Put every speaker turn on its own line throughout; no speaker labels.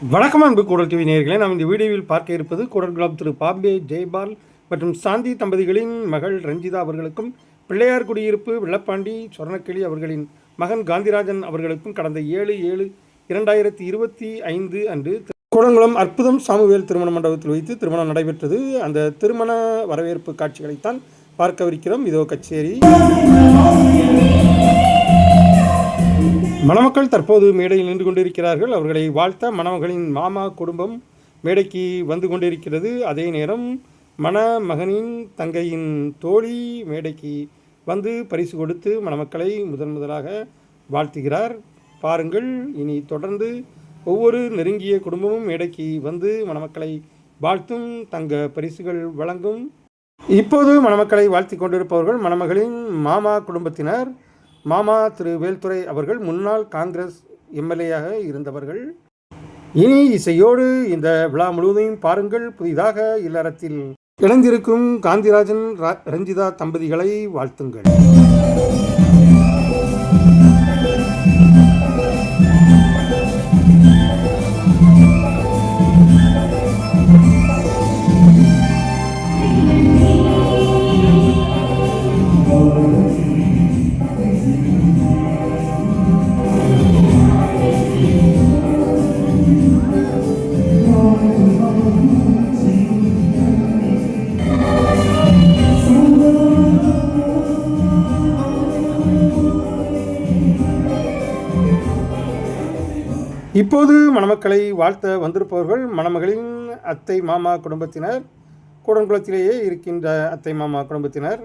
வணக்கம் அன்பு கூடல் டிவி நேயர்களே. நாம் இந்த வீடியோவில் பார்க்க இருப்பது கூடல் குலாப் திரு பாம்பே ஜெய்பால் மற்றும் சாந்தி தம்பதிகளின் மகள் ரஞ்சிதா அவர்களுக்கும் பிள்ளையார் குடியிருப்பு வெள்ளப்பாண்டி சொர்ணக்கிளி அவர்களின் மகன் காந்திராஜன் அவர்களுக்கும் கடந்த ஏழு ஏழு இரண்டாயிரத்தி இருபத்தி ஐந்து அன்று கூடங்குளம் அற்புதம் சாமுவேல் திருமண மண்டபத்தில் வைத்து திருமணம் நடைபெற்றது. அந்த திருமண வரவேற்பு காட்சிகளைத்தான் பார்க்கவிருக்கிறோம். இதோ கச்சேரி. மணமக்கள் தற்போது மேடையில் நின்று கொண்டிருக்கிறார்கள். அவர்களை வாழ்த்த மணமகளின் மாமா குடும்பம் மேடைக்கு வந்து கொண்டிருக்கிறது. அதே நேரம் மணமகனின் தங்கையின் தோழி மேடைக்கு வந்து பரிசு கொடுத்து மணமக்களை முதன் முதலாக வாழ்த்துகிறார். பாருங்கள் இனி தொடர்ந்து ஒவ்வொரு நெருங்கிய குடும்பமும் மேடைக்கு வந்து மணமக்களை வாழ்த்தும் தங்க பரிசுகள் வழங்கும். இப்போது மணமக்களை வாழ்த்தி கொண்டிருப்பவர்கள் மணமகளின் மாமா குடும்பத்தினர். மாமா திரு வேல்துரை அவர்கள் முன்னாள் காங்கிரஸ் எம்எல்ஏயாக இருந்தவர்கள். இனி இசையோடு இந்த விழா முழுவதையும் பாருங்கள். புதிதாக இல்லறத்தில் இணைந்திருக்கும் காந்திராஜன் ரஞ்சிதா தம்பதிகளை வாழ்த்துங்கள். இப்போது மணமக்களை வாழ்த்த வந்திருப்பவர்கள் மணமகளின் அத்தை மாமா குடும்பத்தினர். கூடன்குளத்திலேயே இருக்கின்ற அத்தை மாமா குடும்பத்தினர்.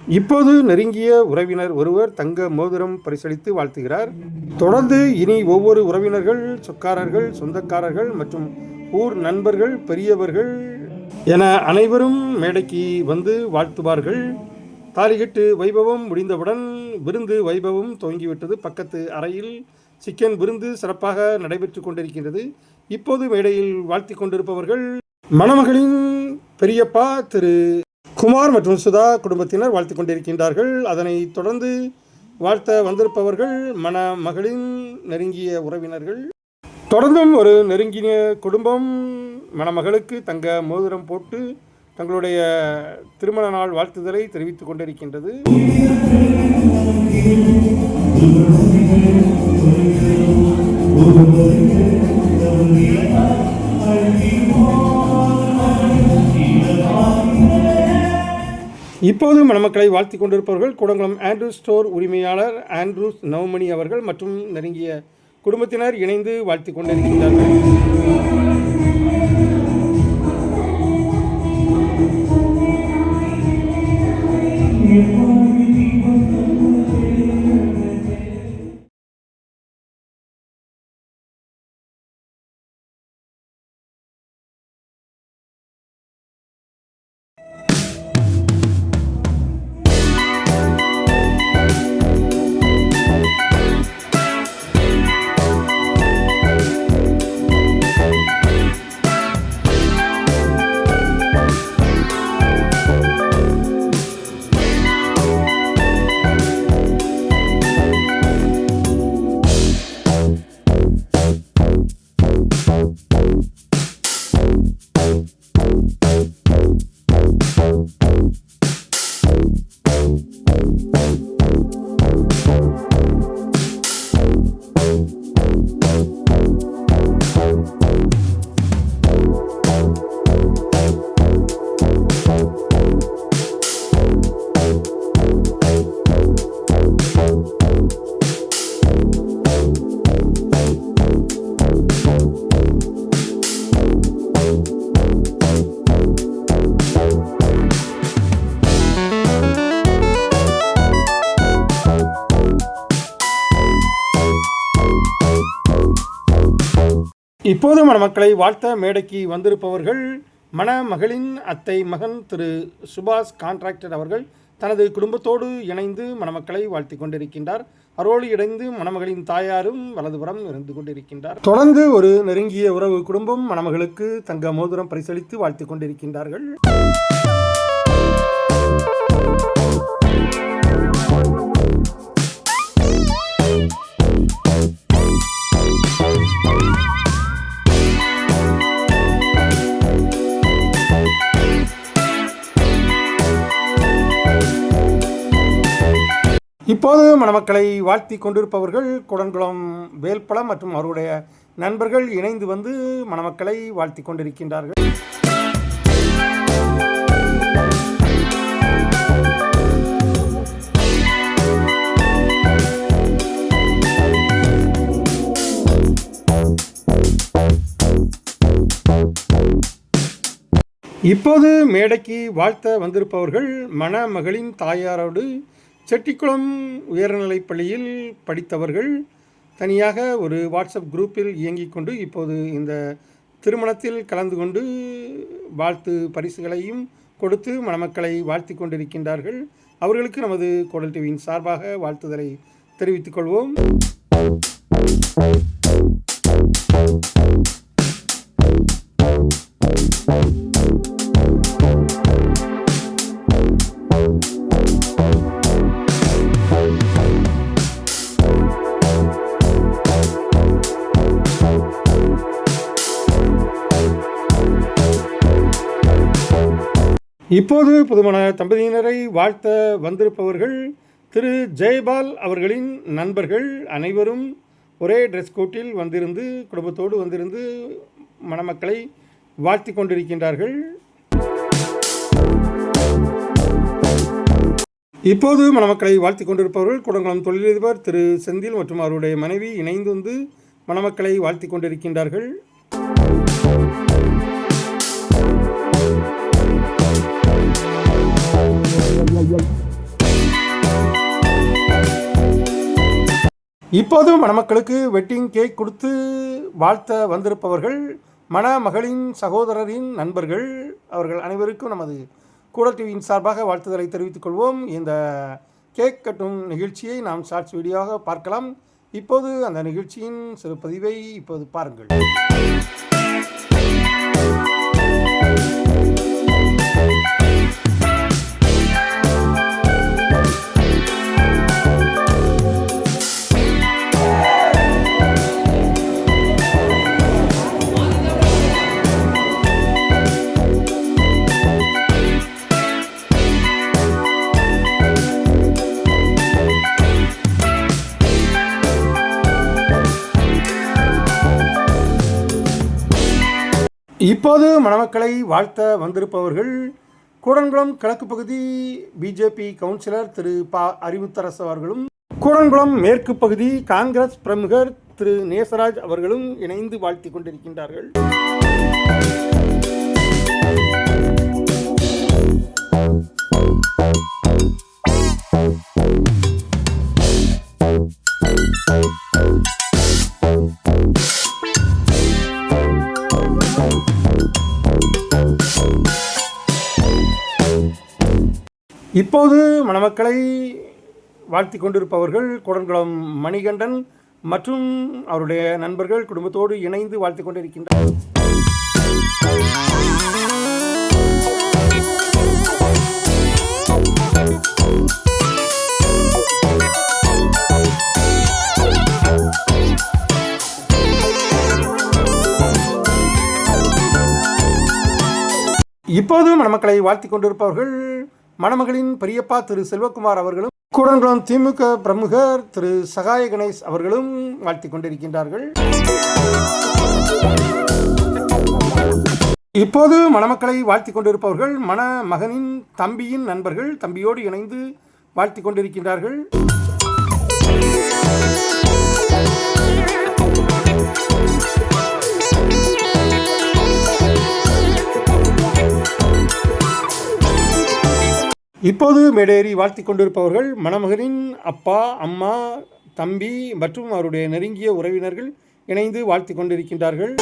இப்போது நெருங்கிய உறவினர் ஒருவர் தங்க மோதிரம் பரிசளித்து வாழ்த்துகிறார். தொடர்ந்து இனி ஒவ்வொரு உறவினர்கள் சொக்காரர்கள் சொந்தக்காரர்கள் மற்றும் ஊர் நண்பர்கள் பெரியவர்கள் என அனைவரும் மேடைக்கு வந்து வாழ்த்துவார்கள். தாலிகட்டு வைபவம் முடிந்தவுடன் விருந்து வைபவம் துவங்கிவிட்டது பக்கத்து அறையில். சிக்கன் விருந்து சிறப்பாக நடைபெற்று கொண்டிருக்கின்றது. இப்போது மேடையில் வாழ்த்தி கொண்டிருப்பவர்கள் மணமகளின் பெரியப்பா திரு குமார் மற்றும் சுதா குடும்பத்தினர் வாழ்த்தி கொண்டிருக்கின்றார்கள். அதனைத் தொடர்ந்து வாழ்த்த வந்திருப்பவர்கள் மணமகளின் நெருங்கிய உறவினர்கள். தொடர்ந்தும் ஒரு நெருங்கிய குடும்பம் மணமகளுக்கு தங்க மோதிரம் போட்டு தங்களுடைய திருமண நாள் வாழ்த்துதலை தெரிவித்துக் கொண்டிருக்கின்றது. இப்போது மணமக்களை வாழ்த்தி கொண்டிருப்பவர்கள் கூடங்குளம் ஆண்ட்ரூஸ் ஸ்டோர் உரிமையாளர் ஆண்ட்ரூஸ் நவமணி அவர்கள் மற்றும் நெருங்கிய குடும்பத்தினர் இணைந்து வாழ்த்தி கொண்டிருக்கின்றார்கள். you இப்போது மணமக்களை வாழ்த்த மேடைக்கு வந்திருப்பவர்கள் மணமகளின் அத்தை மகன் திரு சுபாஷ் கான்ட்ராக்டர் அவர்கள். தனது குடும்பத்தோடு இணைந்து மணமக்களை வாழ்த்தி கொண்டிருக்கின்றார். அரோடு இணைந்து மணமகளின் தாயாரும் வலதுபுறம் இருந்து கொண்டிருக்கின்றார். தொடர்ந்து ஒரு நெருங்கிய உறவு குடும்பம் மணமகளுக்கு தங்க மோதிரம் பரிசளித்து வாழ்த்து கொண்டிருக்கின்றார்கள். இப்போது மணமக்களை வாழ்த்தி கொண்டிருப்பவர்கள் குடன்குளம் வேல்பலம் மற்றும் அவருடைய நண்பர்கள் இணைந்து வந்து மணமக்களை வாழ்த்தி கொண்டிருக்கின்றார்கள். இப்போது மேடைக்கு வாழ்த்த வந்திருப்பவர்கள் மணமகளின் தாயாரோடு செட்டிக்குளம் உயர்நிலைப் பள்ளியில் படித்தவர்கள் தனியாக ஒரு வாட்ஸ்அப் குரூப்பில் இயங்கிக் கொண்டு இப்போது இந்த திருமணத்தில் கலந்து கொண்டு வாழ்த்து பரிசுகளையும் கொடுத்து மணமக்களை வாழ்த்தி கொண்டிருக்கின்றார்கள். அவர்களுக்கு நமது கோடல் டிவியின் சார்பாக வாழ்த்துதலை தெரிவித்துக் கொள்வோம். இப்போது புதுமண தம்பதியினரை வாழ்த்த வந்திருப்பவர்கள் திரு ஜெயபால் அவர்களின் நண்பர்கள் அனைவரும் ஒரே ட்ரெஸ் கோட்டில் வந்திருந்து குடும்பத்தோடு வந்திருந்து மணமக்களை வாழ்த்தி கொண்டிருக்கின்றார்கள். இப்போது மணமக்களை வாழ்த்தி கொண்டிருப்பவர்கள் குடங்குளம் தொழிலதிபர் திரு செந்தில் மற்றும் அவருடைய மனைவி இணைந்து வந்து மணமக்களை வாழ்த்தி கொண்டிருக்கின்றார்கள். இப்போதும் மணமக்களுக்கு வெட்டிங் கேக் கொடுத்து வாழ்த்த வந்திருப்பவர்கள் மணமகளின் சகோதரரின் நண்பர்கள் அவர்கள் அனைவருக்கும் நமது கூட டிவியின் சார்பாக வாழ்த்துதலை தெரிவித்துக் கொள்வோம். இந்த கேக் கட்டும் நிகழ்ச்சியை நாம் ஷார்ட்ஸ் வீடியோவாக பார்க்கலாம். இப்போது அந்த நிகழ்ச்சியின் சிறு பதிவை இப்போது பாருங்கள். இப்போது மணமக்களை வாழ்த்த வந்திருப்பவர்கள் கூடன்குளம் கிழக்கு பகுதி பிஜேபி கவுன்சிலர் திரு ப அறிவுத்தரசு அவர்களும் கூடன்குளம் மேற்கு பகுதி காங்கிரஸ் பிரமுகர் திரு நேசராஜ் அவர்களும் இணைந்து வாழ்த்தி கொண்டிருக்கின்றார்கள். இப்போது மணமக்களை வாழ்த்தி கொண்டிருப்பவர்கள் குடன்குளம் மணிகண்டன் மற்றும் அவருடைய நண்பர்கள் குடும்பத்தோடு இணைந்து வாழ்த்தி கொண்டிருக்கின்றனர். இப்போது மணமக்களை வாழ்த்தி கொண்டிருப்பவர்கள் மணமகளின் பெரியப்பா திரு செல்வகுமார் அவர்களும் கூடன்குளம் திமுக பிரமுகர் திரு சகாய கணேஷ் அவர்களும் வாழ்த்தி கொண்டிருக்கின்றார்கள். இப்போது மணமக்களை வாழ்த்தி கொண்டிருப்பவர்கள் மணமகனின் தம்பியின் நண்பர்கள் தம்பியோடு இணைந்து வாழ்த்தி கொண்டிருக்கின்றார்கள். இப்போது மேடேறி வாழ்த்தி கொண்டிருப்பவர்கள் மணமகனின் அப்பா அம்மா தம்பி மற்றும் அவருடைய நெருங்கிய உறவினர்கள் இணைந்து வாழ்த்தி கொண்டிருக்கின்றார்கள்.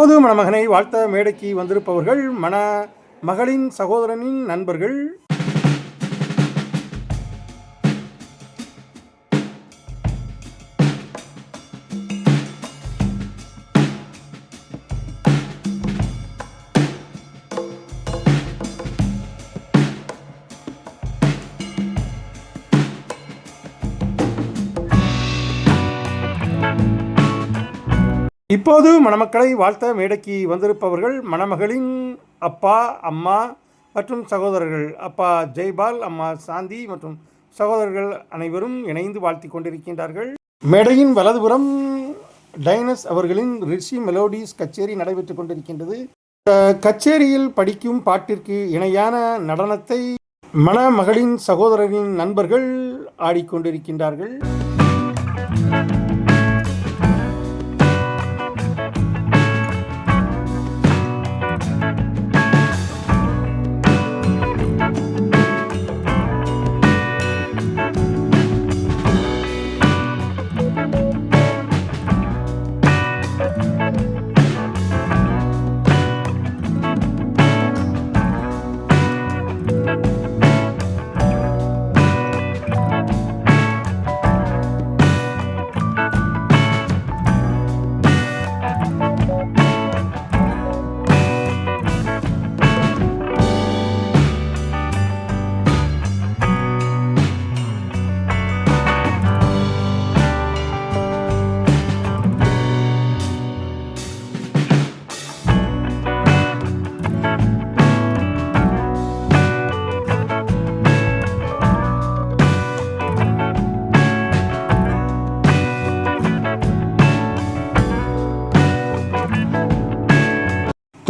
இப்போது மணமகனை வாழ்த்த மேடைக்கு வந்திருப்பவர்கள் மண மகளின் சகோதரனின் நண்பர்கள் இப்போது மணமக்களை வாழ்த்த மேடைக்கு வந்திருப்பவர்கள் மணமகளின் அப்பா அம்மா மற்றும் சகோதரர்கள். அப்பா ஜெய்பால் அம்மா சாந்தி மற்றும் சகோதரர்கள் அனைவரும் இணைந்து வாழ்த்தி கொண்டிருக்கின்றார்கள். மேடையின் வலதுபுறம் டைனஸ் அவர்களின் ரிஷி மெலோடிஸ் கச்சேரி நடைபெற்றுக் கொண்டிருக்கின்றது. கச்சேரியில் படிக்கும் பாட்டிற்கு இணையான நடனத்தை மணமகளின் சகோதரரின் நண்பர்கள் ஆடிக்கொண்டிருக்கின்றார்கள்.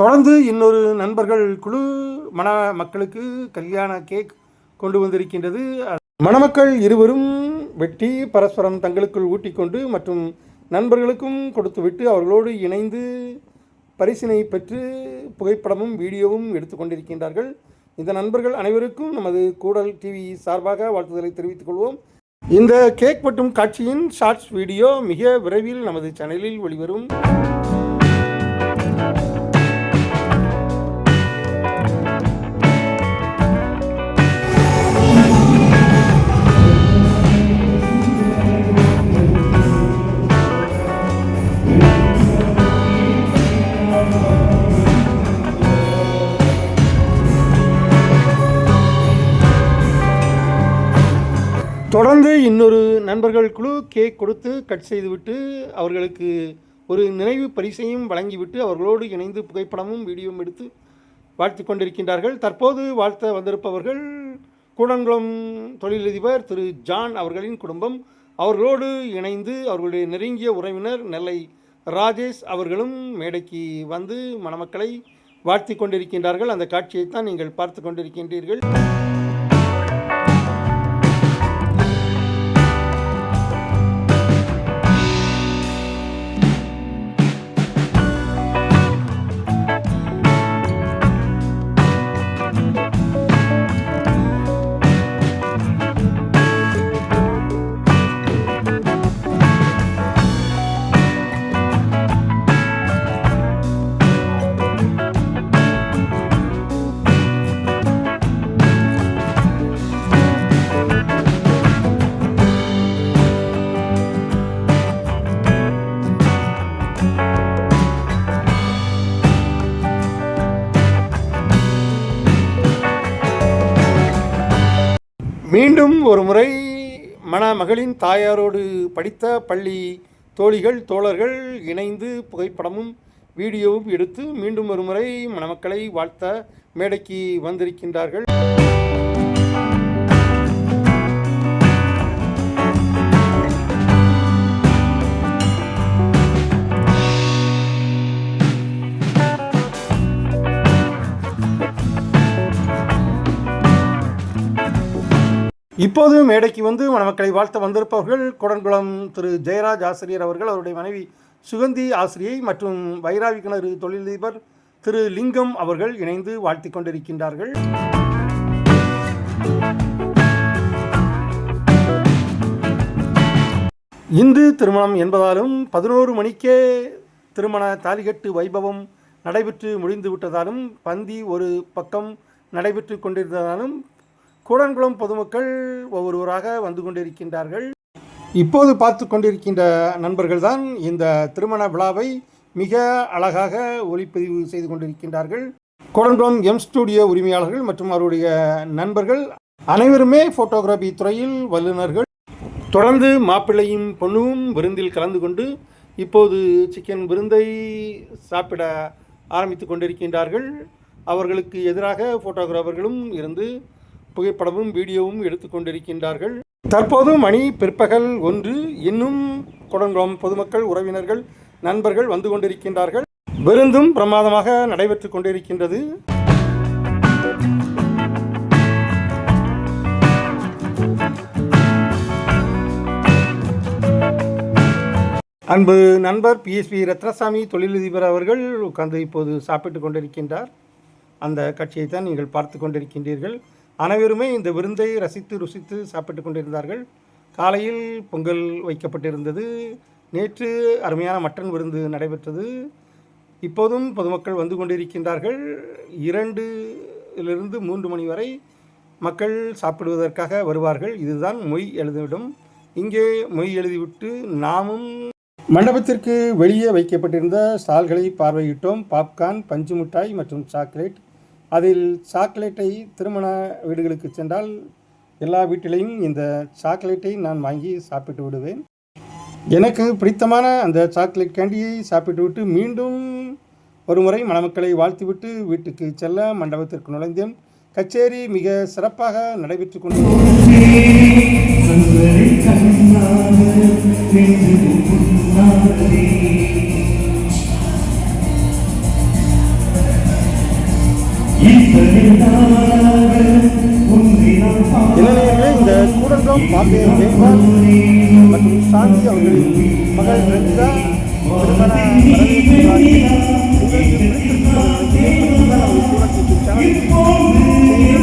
தொடர்ந்து இன்னொரு நண்பர்கள் குழு மண மக்களுக்கு கல்யாண கேக் கொண்டு வந்திருக்கின்றது. மணமக்கள் இருவரும் வெட்டி பரஸ்பரம் தங்களுக்குள் ஊட்டிக்கொண்டு மற்றும் நண்பர்களுக்கும் கொடுத்துவிட்டு அவர்களோடு இணைந்து பரிசினை பெற்று புகைப்படமும் வீடியோவும் எடுத்துக்கொண்டிருக்கின்றார்கள் இந்த நண்பர்கள் அனைவருக்கும் நமது கூடல் டிவி சார்பாக வாழ்த்துதலை தெரிவித்துக் கொள்வோம். இந்த கேக் மற்றும் காட்சியின் ஷார்ட்ஸ் வீடியோ மிக விரைவில் நமது சேனலில் வெளிவரும். இன்னொரு நண்பர்கள் குழு கேக் கொடுத்து கட் செய்துவிட்டு அவர்களுக்கு ஒரு நினைவு பரிசையும் வழங்கிவிட்டு அவர்களோடு இணைந்து புகைப்படமும் வீடியோவும் எடுத்து வாழ்த்து கொண்டிருக்கின்றார்கள். தற்போது வாழ்த்த வந்திருப்பவர்கள் கூடங்குளம் தொழிலதிபர் திரு ஜான் அவர்களின் குடும்பம். அவர்களோடு இணைந்து அவர்களுடைய நெருங்கிய உறவினர் நெல்லை ராஜேஷ் அவர்களும் மேடைக்கு வந்து மணமக்களை வாழ்த்தி கொண்டிருக்கின்றார்கள். அந்த காட்சியைத்தான் நீங்கள் பார்த்து கொண்டிருக்கின்றீர்கள். ஒரு முறை மணமகளின் தாயாரோடு படித்த பள்ளி தோழிகள் தோழர்கள் இணைந்து புகைப்படமும் வீடியோவும் எடுத்து மீண்டும் ஒரு முறை மணமக்களை வாழ்த்த மேடைக்கு வந்திருக்கின்றார்கள். இப்போது மேடைக்கு வந்து மணமக்களை வாழ்த்த வந்திருப்பவர்கள் குடன்குளம் திரு ஜெயராஜ் ஆசிரியர் அவர்கள் அவருடைய மனைவி சுகந்தி ஆசிரியை மற்றும் வைராவி கிணறு தொழிலதிபர் திரு லிங்கம் அவர்கள் இணைந்து வாழ்த்திக் கொண்டிருக்கின்றார்கள். இந்து திருமணம் என்பதாலும் பதினோரு மணிக்கே திருமண தாலிகட்டு வைபவம் நடைபெற்று முடிந்து விட்டதாலும் பந்தி ஒரு பக்கம் நடைபெற்று கொண்டிருந்ததாலும் கூடன்குளம் பொதுமக்கள் ஒவ்வொருவராக வந்து கொண்டிருக்கின்றார்கள். இப்போது பார்த்து கொண்டிருக்கின்ற நண்பர்கள்தான் இந்த திருமண விழாவை மிக அழகாக ஒளிப்பதிவு செய்து கொண்டிருக்கின்றார்கள். கோடன்குளம் எம் ஸ்டூடியோ உரிமையாளர்கள் மற்றும் அவருடைய நண்பர்கள் அனைவருமே ஃபோட்டோகிராஃபி துறையில் வல்லுநர்கள். தொடர்ந்து மாப்பிள்ளையும் பொண்ணும் விருந்தில் கலந்து கொண்டு இப்போது சிக்கன் விருந்தை சாப்பிட ஆரம்பித்து கொண்டிருக்கின்றார்கள். அவர்களுக்கு எதிராக ஃபோட்டோகிராஃபர்களும் இருந்து புகைப்படமும் வீடியோவும் எடுத்துக்கொண்டிருக்கின்றார்கள் தற்போது மணி பிற்பகல் ஒன்று. இன்னும் குடங்குளம் பொதுமக்கள் உறவினர்கள் நண்பர்கள் வந்து கொண்டிருக்கின்றார்கள். விருந்தும் பிரமாதமாக நடைபெற்று கொண்டிருக்கின்றது. அன்பு நண்பர் பிஎஸ்பி ரத்னசாமி தொழிலதிபர் அவர்கள் உட்கார்ந்து இப்போது சாப்பிட்டு கொண்டிருக்கின்றார். அந்த காட்சியை தான் நீங்கள் பார்த்து கொண்டிருக்கின்றீர்கள். அனைவருமே இந்த விருந்தை ரசித்து ருசித்து சாப்பிட்டு கொண்டிருந்தார்கள். காலையில் பொங்கல் வைக்கப்பட்டிருந்தது. நேற்று அருமையான மட்டன் விருந்து நடைபெற்றது. இப்போதும் பொதுமக்கள் வந்து கொண்டிருக்கின்றார்கள். இரண்டுலிருந்து மூன்று மணி வரை மக்கள் சாப்பிடுவதற்காக வருவார்கள். இதுதான் மொய் எழுதிவிடும். இங்கே மொய் எழுதிவிட்டு நாமும் மண்டபத்திற்கு வெளியே வைக்கப்பட்டிருந்த ஸ்டால்களை பார்வையிட்டோம். பாப்கார்ன் பஞ்சு மிட்டாய் மற்றும் சாக்லேட் அதில் சாக்லேட்டை திருமண வீடுகளுக்கு சென்றால் எல்லா வீட்டிலையும் இந்த சாக்லேட்டை நான் வாங்கி சாப்பிட்டு விடுவேன். எனக்கு பிடித்தமான அந்த சாக்லேட் கேண்டியை சாப்பிட்டு விட்டு மீண்டும் ஒரு முறை மணமக்களை வாழ்த்திவிட்டு வீட்டுக்கு செல்ல மண்டபத்திற்கு நுழைந்தேன். கச்சேரி மிக சிறப்பாக நடைபெற்று கொண்டு மற்றும் பாம்பே ஜெயபால் மற்றும் சாந்தி அவர்களின் மகள் ரஞ்சிதா திருமண வரவேற்பு உங்களுக்கு பிடித்திருக்கும் சேனல்